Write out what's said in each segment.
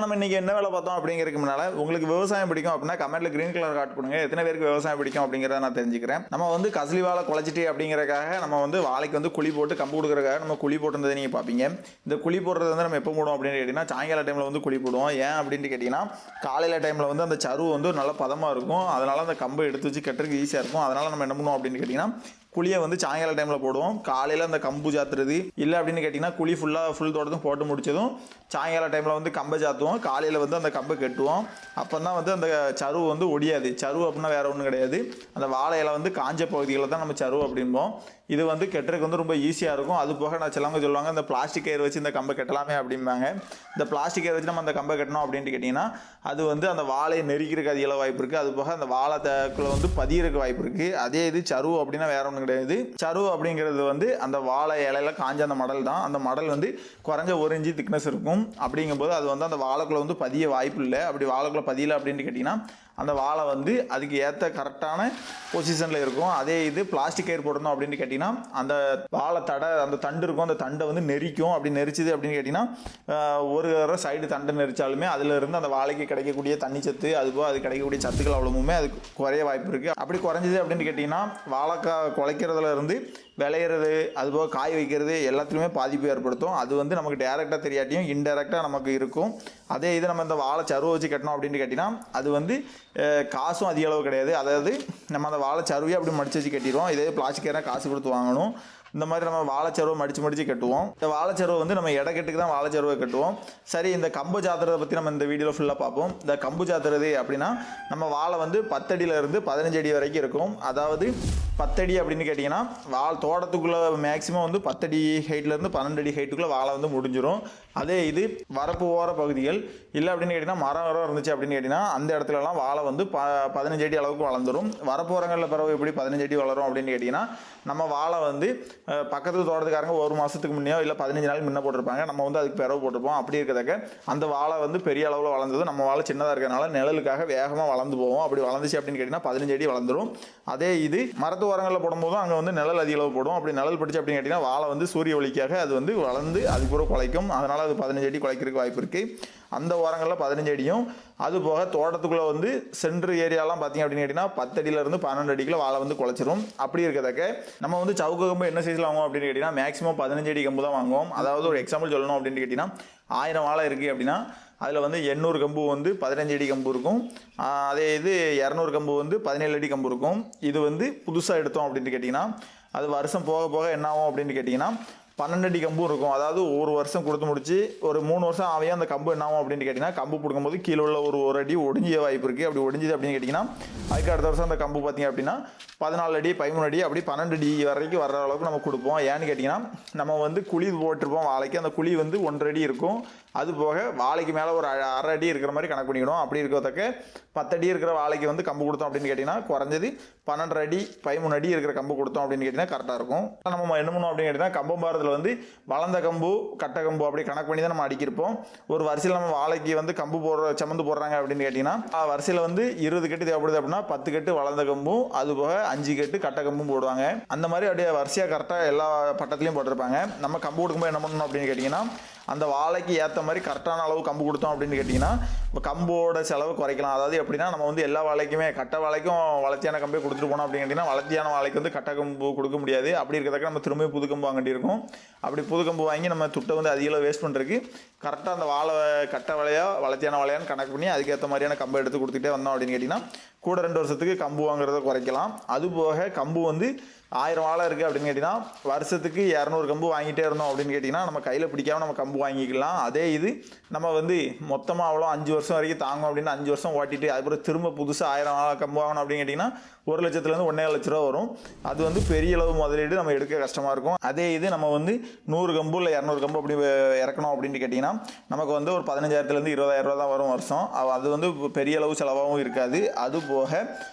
நம்ம இன்னைக்கு என்ன வேலை பார்த்தோம் அப்படிங்கிறதுக்கு முன்னால உங்களுக்கு விவசாயம் பிடிக்கும் அப்படின்னா கமெண்ட்ல கிரீன் கலர் காட் கொடுங்க. எத்தனை பேருக்கு விவசாயம் பிடிக்கும் அப்படிங்கிறத நான் தெரிஞ்சுக்கிறேன். நம்ம வந்து கசலி வாழை குழச்சிட்டு அப்படிங்கிறக்காக நம்ம வந்து வாழைக்கு வந்து குழி போட்டு கம்பு கொடுக்குறக்காக நம்ம குழி போட்டிருந்ததை நீங்க பார்ப்பீங்க. இந்த குழி போடுறது வந்து நம்ம எப்போ போடுவோம் அப்படின்னு கேட்டிங்கன்னா சாயங்கால டைமில் வந்து குழி போடுவோம். ஏன் அப்படின்னு கேட்டிங்கன்னா காலையில் டைமில் வந்து அந்த சருவு வந்து நல்ல பதமாக இருக்கும். அதனால அந்த கம்பை எடுத்து வச்சு கட்டுறதுக்கு ஈஸியாக இருக்கும். அதனால நம்ம என்ன பண்ணுவோம் அப்படின்னு கேட்டிங்கன்னா குழியை வந்து சாயங்கால டைமில் போடுவோம். காலையில் அந்த கம்பு சாத்துறது இல்லை அப்படின்னு கேட்டிங்கன்னா குழி ஃபுல்லாக ஃபுல் தோட்டத்தும் போட்டு முடிச்சதும் சாயங்கால டைமில் வந்து கம்பை சாத்துவோம். காலையில் வந்து அந்த கம்பை கட்டுவோம். அப்போ தான் வந்து அந்த சருவு வந்து ஒடியாது. சருவு அப்படின்னா வேறு ஒன்றும் கிடையாது. அந்த வாழை இலை வந்து காஞ்ச பகுதிகளை தான் நம்ம சருவு அப்படிம்போம். இது வந்து கெட்டுறதுக்கு வந்து ரொம்ப ஈஸியாக இருக்கும். அது போக நான் சிலவங்க சொல்லுவாங்க இந்த பிளாஸ்டிக் கயிறு வச்சு இந்த கம்பை கட்டலாமே அப்படிம்பாங்க. இந்த பிளாஸ்டிக் கயிறு வச்சு நம்ம அந்த கம்பை கட்டணும் அப்படின்ட்டு கேட்டிங்கன்னா அது வந்து அந்த வாழையை நெருக்கிறதுக்கு அதிக வாய்ப்பு இருக்குது அது போக அந்த வாழை தக்குள்ள வந்து பதியறதுக்கு வாய்ப்பு இருக்குது அதே இது சருவு அப்படின்னா வேற ஒன்றும் கிடையாது. சருவு அப்படிங்கிறது வந்து அந்த வாழை இலையில காஞ்ச அந்த மடல் தான். அந்த மடல் வந்து குறைஞ்ச ஒரு இன்ச்சு திக்னஸ் இருக்கும். அப்படிங்கும்போது அது வந்து அந்த வாழைக்குள்ளே வந்து பதிய வாய்ப்பு இல்லை. அப்படி வாழைக்குள்ளே பதியல அப்படின்னு கேட்டிங்கன்னா அந்த வாழை வந்து அதுக்கு ஏற்ற கரெக்டான பொசிஷனில் இருக்கும். அதே இது பிளாஸ்டிக் கயிறு போடணும் அப்படின்னு கேட்டிங்கன்னா அந்த வாழை தடை அந்த தண்டு இருக்கும். அந்த தண்டை வந்து நெரிக்கும். அப்படி நெரிச்சுது அப்படின்னு கேட்டிங்கன்னா ஒரு தடவை சைடு தண்டை நெரிச்சாலுமே அதிலிருந்து அந்த வாழைக்கு கிடைக்கக்கூடிய தண்ணி சத்து அதுபோல் அது கிடைக்கக்கூடிய சத்துக்கள் அவ்வளவுமே அது குறைய வாய்ப்பு இருக்குது அப்படி குறைஞ்சது அப்படின்னு கேட்டிங்கன்னா வாழைக்காய் குலைக்கிறதுல இருந்து விளையிறது அதுபோக காய் வைக்கிறது எல்லாத்துலேயுமே பாதிப்பு ஏற்படுத்தும். அது வந்து நமக்கு டேரெக்டாக தெரியாட்டியும் இன்டெரக்டாக நமக்கு இருக்கும். அதே இது நம்ம இந்த வாழை சருவை வச்சு கட்டணும் அப்படின்னு கேட்டிங்கன்னா அது வந்து காசும் அதிக அளவு கிடையாது. அதாவது நம்ம அந்த வாழை சருவையை அப்படி மடிச்சு வச்சு கட்டிடுவோம் இதே பிளாஸ்டிக் காசு கொடுத்து வாங்கணும். இந்த மாதிரி நம்ம வாழைச்சருவை மடிச்சு மடிச்சு கட்டுவோம். இந்த வாழைச்சருவை வந்து நம்ம இடக்கெட்டுக்கு தான் வாழைச்சருவை கட்டுவோம். சரி இந்த கம்பு ஜாத்திரத்தை பற்றி நம்ம இந்த வீடியோவில் ஃபுல்லாக பார்ப்போம். இந்த கம்பு சாத்துறது அப்படின்னா நம்ம வாழை வந்து பத்தடியிலேருந்து பதினஞ்சடி பதினஞ்சு அடி வரைக்கும் இருக்கும். அதாவது பத்தடி அப்படின்னு கேட்டிங்கன்னா வால் தோட்டத்துக்குள்ளே மேக்ஸிமம் வந்து பத்தடி ஹைட்லேருந்து பன்னெண்டு அடி ஹைட்டுக்குள்ளே வாழை வந்து முடிஞ்சிடும் அதே இது வரப்பு ஓர பகுதிகள் இல்லை அப்படின்னு கேட்டிங்கன்னா மரம் வரம் இருந்துச்சு அப்படின்னு கேட்டிங்கன்னா அந்த இடத்துலலாம் வாழை வந்து ப பதினஞ்சு அடி அளவுக்கு வளர்ந்துரும். வரப்போரங்களில் பிறகு எப்படி பதினஞ்சு அடி வளரும் அப்படின்னு கேட்டிங்கன்னா நம்ம வாழை வந்து பக்கத்து தோட்டத்துக்காரங்க ஒரு மாதத்துக்கு முன்னையோ இல்லை பதினஞ்சு நாள் முன்ன போட்டிருப்பாங்க. நம்ம வந்து அதுக்கு பிறகு போட்டிருப்போம். அப்படி இருக்கதக்க அந்த வாழை வந்து பெரிய அளவில் வளர்ந்தது. நம்ம வாழை சின்னதாக இருக்கிறனால நிழலுக்காக வேகமாக வளர்ந்து போவோம். அப்படி வளர்ந்துச்சு அப்படின்னு கேட்டிங்கன்னா பதினஞ்சு அடி வளர்ந்துடும் அதே இது மரத்து ஓரங்களில் போடும்போதும் அங்கே வந்து நிழல் அதிக அளவு போடும். அப்படி நிழல் பிடிச்சி அப்படின்னு கேட்டிங்கன்னா வாழை வந்து சூரிய ஒளிக்காக அது வந்து வளர்ந்து அதுக்கு குலைக்கும். அதனால் அது பதினஞ்சு அடி குலைக்கிறதுக்கு வாய்ப்பு இருக்குது அந்த ஓரங்களில் பதினஞ்சு அடியும். அது போக தோட்டத்துக்குள்ளே வந்து சென்ட்ரு ஏரியாலாம் பார்த்தீங்க அப்படின்னு கேட்டிங்கன்னா பத்து அடியிலேருந்து பன்னெண்டு அடிக்குள்ள வாழை வந்து குலைச்சிரும். அப்படி இருக்கதக்க நம்ம வந்து சவுக்கு கம்பு என்ன சைஸில் வாங்குவோம் அப்படின்னு கேட்டிங்கன்னா மேக்ஸிமம் பதினஞ்சு அடி கம்பு தான் வாங்குவோம். அதாவது ஒரு எக்ஸாம்பிள் சொல்லணும் அப்படின்னு கேட்டிங்கன்னா ஆயிரம் வாழை இருக்குது அப்படின்னா அதில் வந்து எண்ணூறு கம்பு வந்து பதினஞ்சு அடி கம்பு இருக்கும். அதே இது இரநூறு கம்பு வந்து பதினேழு அடி கம்பு இருக்கும். இது வந்து புதுசாக எடுத்தோம் அப்படின்னு கேட்டிங்கன்னா அது வருஷம் போக போக என்ன ஆகும் அப்படின்னு கேட்டிங்கன்னா பன்னெண்டு அடி கம்பும் இருக்கும். அதாவது ஒரு வருஷம் கொடுத்து முடிச்சு ஒரு மூணு வருஷம் ஆகியும் அந்த கம்பு என்ன அப்படின்னு கேட்டிங்கன்னா கம்பு பிடுங்கும்போது கீழே உள்ள ஒரு ஒரு அடி ஒடிஞ்சிய வாய்ப்பு இருக்குது அப்படி ஒடிஞ்சுது அப்படின்னு கேட்டிங்கன்னா அதுக்கு அடுத்த வருஷம் அந்த கம்பு பார்த்தீங்க அப்படின்னா பதினாலு அடி பதிமூணு அடி அப்படி பன்னெண்டு அடி வரைக்கும் வர்ற அளவுக்கு நம்ம கொடுப்போம். ஏன்னு கேட்டிங்கன்னா நம்ம வந்து குழி போட்டிருப்போம் வாழைக்கு. அந்த குழி வந்து ஒன்றரை அடி இருக்கும். அது போக வாழைக்கு மேலே ஒரு அ- அரை அடி இருக்கிற மாதிரி கணக்கு பண்ணிக்கணும். அப்படி இருக்கத்தக்க பத்தடி இருக்கிற வாழைக்கு வந்து கம்பு கொடுத்தோம் அப்படின்னு கேட்டிங்கன்னா குறைஞ்சது பன்னெண்டரை அடி பதிமூணு அடி இருக்கிற கம்பு கொடுத்தோம் அப்படின்னு கேட்டிங்கன்னா கரெக்டாக இருக்கும். நம்ம என்ன பண்ணணும் அப்படின்னு கேட்டிங்கன்னா கம்பம் பாரத்தில் வந்து வளர்ந்த கம்பு கட்டை கம்பு அப்படி கணக்கு பண்ணி தான் நம்ம அடிக்கிருப்போம். ஒரு வரிசையில் நம்ம வாழைக்கு வந்து கம்பு போடுற சமந்து போடுறாங்க அப்படின்னு கேட்டிங்கன்னா வரிசையில் வந்து இருபது கட்டு தேவைப்படுது அப்படின்னா பத்து கட்டு வளர்ந்த கம்பும் அது போக அஞ்சு கட்டு கட்டை கம்பும் போடுவாங்க. அந்த மாதிரி அப்படியே வரிசையாக கரெக்டாக எல்லா பட்டத்துலையும் போட்டிருப்பாங்க. நம்ம கம்பு கொடுக்கும்போது என்ன பண்ணணும் அப்படின்னு கேட்டிங்கன்னா அந்த வாழைக்கு ஏற்ற மாதிரி கரெக்டான அளவு கம்பு கொடுத்தோம் அப்படின்னு கேட்டிங்கன்னா கம்போட செலவு குறைக்கலாம். அதாவது எப்படின்னா நம்ம வந்து எல்லா வாழைக்குமே கட்டை வாழைக்கும் வளர்ச்சியான கம்பே கொடுத்துட்டு போனோம் அப்படின்னு கேட்டிங்கன்னா வளர்ச்சியான வாழைக்கு வந்து கட்டை கம்பு கொடுக்க முடியாது. அப்படி இருக்கிறதுக்கு நம்ம திரும்பி புது கம்பு வாங்கிட்டு இருக்கோம். அப்படி புது கம்பு வாங்கி நம்ம துட்டை வந்து அதிக வேஸ்ட் பண்ணுறதுக்கு கரெக்டாக அந்த வாழை கட்டை வாழையா வளர்ச்சியான வாழையான்னு கணக்கு பண்ணி அதுக்கேற்ற மாதிரியான கம்பை எடுத்து கொடுத்துட்டே வந்தோம் அப்படின்னு கேட்டிங்கன்னா கூட ரெண்டு வருஷத்துக்கு கம்பு வாங்குறத குறைக்கலாம். அது போக கம்பு வந்து ஆயிரம் வாழை இருக்குது அப்படின்னு கேட்டிங்கன்னா வருஷத்துக்கு இரநூறு கம்பு வாங்கிட்டே இருந்தோம் அப்படின்னு கேட்டிங்கன்னா நம்ம கையில் பிடிக்காம நம்ம கம்பு வாங்கிக்கலாம். அதே இது நம்ம வந்து மொத்தமாக அவ்வளோ அஞ்சு வருஷம் வருஷம் வரைக்கும் தாங்கும் அப்படின்னு அஞ்சு வருஷம் ஓட்டிட்டு அதுக்கப்புறம் திரும்ப புதுசாக ஆயிரம் கம்பு வாங்கணும் அப்படின்னு கேட்டிங்கன்னா ஒரு லட்சத்துலேருந்து ஒன்றே லட்ச ரூபா வரும். அது வந்து பெரிய அளவு முதலீடு நம்ம எடுக்க கஷ்டமாக இருக்கும். அதே இது நம்ம வந்து நூறு கம்பு இல்லை இரநூறு கம்பு அப்படி இறக்கணும் அப்படின்னு கேட்டிங்கன்னா நமக்கு வந்து ஒரு பதினஞ்சாயிரத்துலேருந்து இருபதாயிரம் ரூபா தான் வரும் வருஷம். அது வந்து பெரிய அளவு செலவாகவும் இருக்காது. அது போக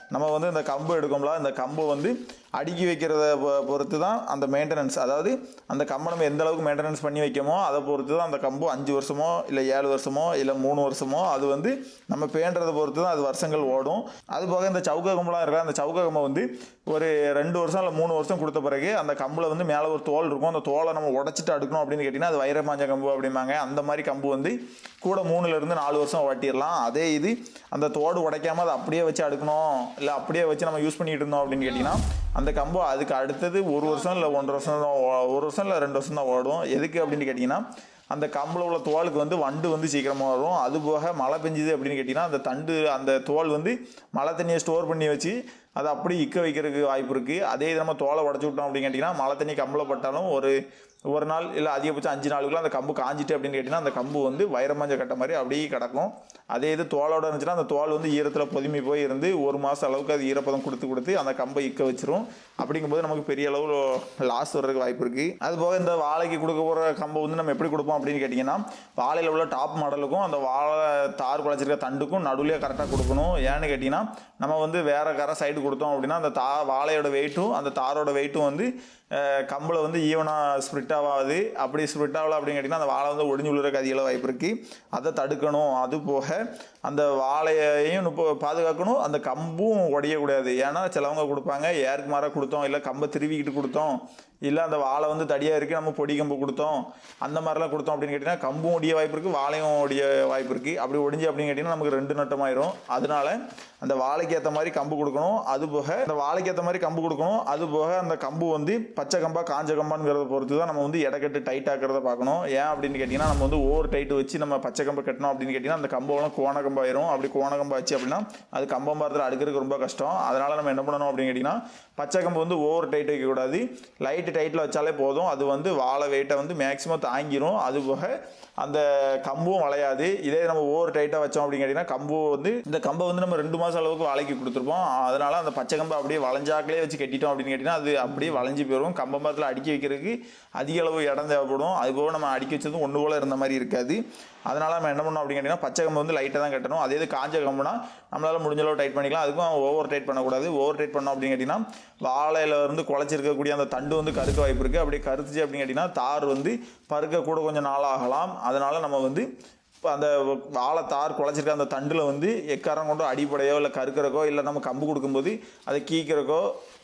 நம்ம வந்து இந்த கம்பு எடுக்கும்ல இந்த கம்பு வந்து அடுக்கி வைக்கிறத பொ- பொறுத்து தான் அந்த மெயின்டெனன்ஸ் அதாவது அந்த கம்பை நம்ம எந்த அளவுக்கு மெயின்டெனன்ஸ் பண்ணி வைக்கமோ அதை பொறுத்து தான் அந்த கம்பு அஞ்சு வருஷமோ இல்லை ஏழு வருஷமோ இல்லை மூணு வருஷமோ அது அது வந்து நம்ம பேண்டுறதை பொறுத்து தான் அது வருஷங்கள் ஓடும். அது போக இந்த சவுக்க கம்பெலாம் இருக்கா அந்த சவுக்க கம்பை வந்து ஒரு ரெண்டு வருஷம் இல்லை மூணு வருஷம் கொடுத்த பிறகு அந்த கம்பில் வந்து மேலே ஒரு தோல் இருக்கும். அந்த தோலை நம்ம உடச்சிட்டு அடுக்கணும் அப்படின்னு கேட்டிங்கன்னா அது வைரமாஞ்ச கம்பு அப்படிம்பாங்க. அந்த மாதிரி கம்பு வந்து கூட மூணுலேருந்து நாலு வருஷம் ஓட்டிடலாம் அதே இது அந்த தோடு உடைக்காம அதை அப்படியே வச்சு அடுக்கணும் இல்லை அப்படியே வச்சு நம்ம யூஸ் பண்ணிட்டு இருந்தோம் அப்படின்னு கேட்டிங்கன்னா அந்த கம்பு அதுக்கு அடுத்தது ஒரு வருஷம் இல்லை ஒன்றரை வருஷம் தான் ஓ- ஒரு வருஷம் இல்லை ரெண்டு வருஷம் தான் ஓடும். எதுக்கு அப்படின்னு கேட்டிங்கன்னா அந்த கம்பில் உள்ள தோலுக்கு வந்து வண்டு வந்து சீக்கிரமாக வரும். அது போக மழை பெஞ்சுது அப்படின்னு கேட்டிங்கன்னா அந்த தண்டு அந்த தோல் வந்து மழை தண்ணியை ஸ்டோர் பண்ணி வச்சு அதை அப்படி இக்க வைக்கிறதுக்கு வாய்ப்பு இருக்குது அதே இது நம்ம தோலை உடச்சி விட்டோம் அப்படின்னு கேட்டிங்கன்னா மழை தண்ணி கம்பில் பட்டாலும் ஒரு ஒரு நாள் இல்லை அதிகபட்சம் அஞ்சு நாளுக்குள்ள அந்த கம்பு காஞ்சிட்டு அப்படின்னு கேட்டிங்கன்னா அந்த கம்பு வந்து வைரமஞ்ச கட்ட மாதிரி அப்படியே கிடக்கும். அதே இது தோலோட இருந்துச்சுன்னா அந்த தோல் வந்து ஈரத்தில் பொதுமி போய் இருந்து ஒரு மாதம் அளவுக்கு அது ஈரப்பதம் கொடுத்து கொடுத்து அந்த கம்பை இக்க வச்சிரும். அப்படிங்கும்போது நமக்கு பெரிய அளவில் லாஸ் வர்றதுக்கு வாய்ப்பு இருக்குது அது போக இந்த வாழைக்கு கொடுக்க போகிற கம்பை வந்து நம்ம எப்படி கொடுப்போம் அப்படின்னு கேட்டிங்கன்னா வாழையில் உள்ள டாப் மாடலுக்கும் அந்த வாழை தார் குழச்சிருக்க தண்டுக்கும் நடுவிலே கரெக்டாக கொடுக்கணும். ஏன்னு கேட்டிங்கன்னா நம்ம வந்து வேறு கரை சைடு கொடுத்தோம் அப்படின்னா அந்த தா வாழையோட வெயிட்டும் அந்த தாரோட வெயிட்டும் வந்து கம்பில் வந்து ஈவனாக ஸ்ப்ரிட் ஆகாது அப்படி ஸ்ப்ரிட் ஆகல அப்படின்னு கேட்டிங்கன்னா அந்த வாழை வந்து ஒடிஞ்சு விழுற கதிகளை வாய்ப்பு இருக்குது அதை தடுக்கணும். அது போக அந்த வாழையையும் இப்போ பாதுகாக்கணும். அந்த கம்பும் உடையக்கூடாது. ஏன்னா சிலவங்க கொடுப்பாங்க ஏருக்கு மாற கொடுத்தோம் இல்லை கம்பை திருவிக்கிட்டு கொடுத்தோம் இல்லை அந்த வாழை வந்து தடியாக இருக்குது நம்ம பொடி கம்பு கொடுத்தோம் அந்த மாதிரிலாம் கொடுத்தோம் அப்படின்னு கேட்டிங்கன்னா கம்பும் ஒடிய வாய்ப்பு இருக்குது வாழையும் ஒடிய வாய்ப்பு இருக்குது அப்படி ஒடிஞ்சு அப்படின்னு கேட்டிங்கன்னா நமக்கு ரெண்டு நட்டமாயிரும். அதனால அந்த வாழைக்கு ஏற்ற மாதிரி கம்பு கொடுக்கணும். அது போக அந்த வாழைக்கு ஏற்ற மாதிரி கம்பு கொடுக்கணும். அது போக அந்த கம்பு வந்து பச்சை கம்பா காஞ்ச கம்பாங்கிறத பொறுத்து தான் நம்ம வந்து இடக்கட்டு டைட் ஆக்கிறத பார்க்கணும். ஏன் அப்படின்னு கேட்டிங்கன்னா நம்ம வந்து ஓவர் டைட் வச்சு நம்ம பச்சை கம்பை கட்டணும் அப்படின்னு கேட்டிங்கன்னா அந்த கம்பெல்லாம் கோண கம்பாயிரும் அப்படி கோண கம்பா வச்சு அப்படின்னா அது கம்பம் மரத்தில் அடுக்கிறதுக்கு ரொம்ப கஷ்டம். அதனால் நம்ம என்ன பண்ணணும் அப்படின்னு கேட்டிங்கன்னா பச்சை கம்பு வந்து ஓவர் டைட் வைக்கக்கூடாது லைட் டைட்டில் வச்சாலே போதும். அது வந்து வாழை வெயிட்டை வந்து மேக்ஸிமம் தாங்கிரும். அது போக அந்த கம்பும் வளையாது. இதே நம்ம ஓவர் டைட்டாக வச்சோம் அப்படின்னு கேட்டிங்கன்னா கம்பு வந்து இந்த கம்பை வந்து நம்ம ரெண்டு மாதம் அளவுக்கு வாழைக்கு கொடுத்துருப்போம். அதனால் அந்த பச்சை கம்பை அப்படியே வளைஞ்சாக்களே வச்சு கட்டிட்டோம் அப்படின்னு கேட்டிங்கன்னா அது அப்படியே வளைஞ்சு போயிடும் கம்பம்பத்தில் அடுக்கி வைக்கிறதுக்கு அதிக அளவு இடம் தேவைப்படும். அது போக நம்ம அடுக்கி வச்சதும் ஒன்று போல் இருந்த மாதிரி இருக்காது. அதனால் நம்ம என்ன பண்ணோம் அப்படின்னு கேட்டிங்கன்னா பச்சை கம்பு வந்து லைட்டாக தான் கட்டணும் அதே இது காஞ்ச கம்புனா நம்மளால் முடிஞ்ச அளவு டைட் பண்ணிக்கலாம். அதுக்கும் ஓவர் டைட் பண்ணக்கூடாது. ஓவர் டைட் பண்ணோம் அப்படின்னு கேட்டிங்கன்னா வாழையில் இருந்து குழச்சிருக்கக்கூடிய அந்த தண்டு வந்து கருக்க வாய்ப்பு இருக்குது அப்படியே கருத்துச்சு அப்படின்னு கேட்டிங்கன்னா தார் வந்து பருக்க கூட கொஞ்சம் நாளாகலாம். அதனால் நம்ம வந்து இப்போ அந்த வாழை தார் குழச்சிருக்க அந்த தண்டில் வந்து எக்காரம் கொண்டு அடிப்படையோ இல்லை கருக்கிறக்கோ இல்லை நம்ம கம்பு கொடுக்கும்போது அதை கீக்கிறக்கோ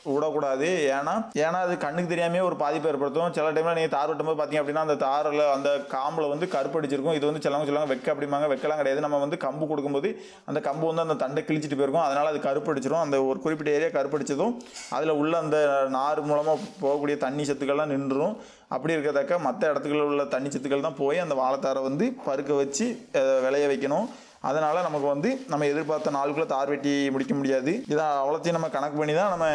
விடக்கூடாது. ஏன்னா ஏன்னா அது கண்ணுக்கு தெரியாமே ஒரு பாதிப்பு ஏற்படுத்தும். சில டைமில் நீங்கள் தார் வெட்டும்போது பார்த்தீங்க அப்படின்னா அந்த தாரில் அந்த காம்பில் வந்து கருப்படிச்சிருக்கும் இது வந்து சிலவங்க சொல்லுவாங்க வெக்க அப்படிம்பாங்க. வெக்கலாம் கிடையாது. நம்ம வந்து கம்பு கொடுக்கும்போது அந்த கம்பு வந்து அந்த தண்டை கிழிச்சிட்டு போயிருக்கும். அதனால் அது கருப்படிச்சிரும் அந்த ஒரு குறிப்பிட்ட ஏரியா கருப்படிச்சதும் அதில் உள்ள அந்த நார் மூலமாக போகக்கூடிய தண்ணி சத்துக்கள்லாம் நின்றுரும். அப்படி இருக்கத்தக்க மற்ற இடத்துக்குள்ள உள்ள தண்ணி சத்துக்கள் தான் போய் அந்த வாழைத்தாரை வந்து பருக்க வச்சு விளைய வைக்கணும். அதனால் நமக்கு வந்து நம்ம எதிர்பார்த்த நாளுக்குள்ளே தார் வெட்டி முடிக்க முடியாது. இதை அவ்வளோத்தையும் நம்ம கணக்கு பண்ணி தான் நம்ம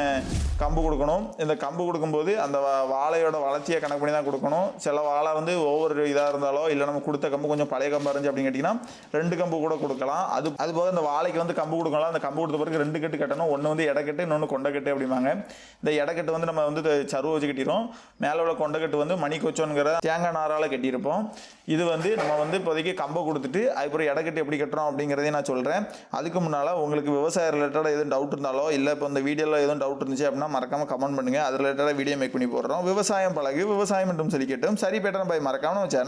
கம்பு கொடுக்கணும். இந்த கம்பு கொடுக்கும்போது அந்த வா- வாழையோட வளர்ச்சியை கணக்கு பண்ணி தான் கொடுக்கணும். சில வாழை வந்து ஒவ்வொரு இதாக இருந்தாலோ இல்லை நம்ம கொடுத்த கம்பு கொஞ்சம் பழைய கம்பாக இருந்துச்சு அப்படின்னு கேட்டிங்கன்னா ரெண்டு கம்பு கூட கொடுக்கலாம். அது அது போக இந்த வாழைக்கு வந்து கம்பு கொடுக்கலாம். அந்த கம்பு கொடுத்த பிறகு ரெண்டு கட்டு கட்டணும். ஒன்று வந்து இடக்கட்டு இன்னொன்று கொண்டக்கட்டு அப்படிம்பாங்க. இந்த இடக்கட்டு வந்து நம்ம வந்து சருவ வச்சு கட்டிடும் மேலே உள்ள கொண்டக்கட்டு வந்து மணி கொச்சோங்கிற தேங்காய் நாரால் கட்டியிருப்போம். இது வந்து நம்ம வந்து இப்போதைக்கு கம்பை கொடுத்துட்டு அதுக்கப்புறம் இடக்கட்டு எப்படி கட்டுறோம் அப்படிங்கிறதையும் நான் சொல்கிறேன் அதுக்கு முன்னால் உங்களுக்கு விவசாய ரிலேட்டடாக எதுவும் டவுட் இருந்தாலோ இல்லை இப்போ இந்த வீடியோவில் எதுவும் டவுட் இருந்துச்சு அப்படின்னா மறக்காமல் கமெண்ட் பண்ணுங்கள் அது ரிலேட்டடாக வீடியோ மேக் பண்ணி போடுறோம். விவசாயம் பழகு விவசாயம் என்றும் செழிக்கட்டும் சரி பேட்டர் பாய் மறக்காம நம்ம சேனல்